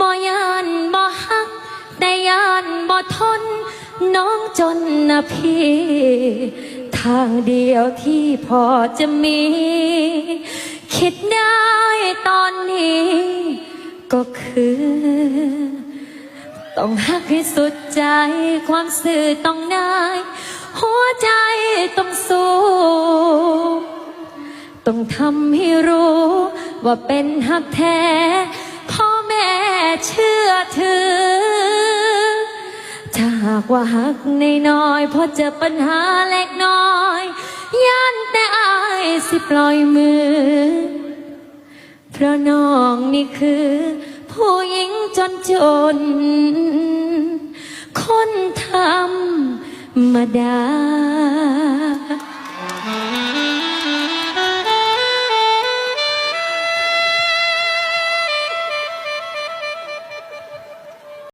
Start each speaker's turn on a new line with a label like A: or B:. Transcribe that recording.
A: บ่ยานบ่ฮักแต่ยานบ่ทน น้องจนนะพี่ ทางเดียวที่พอจะมี คิดได้ตอนนี้ ก็คือ ต้องหักให้สุดใจ ความสื่อต้องได้หัวใจต้องสู้ ต้องทำให้รู้ ว่าเป็นหักแท้ ถือ ถ้าหากว่าหักในน้อยพอเจอปัญหาเล็กน้อยย่านแต่อายสิปล่อยมือ เพราะน้องนี่คือ ผู้หญิงจนจน คนธรรมดา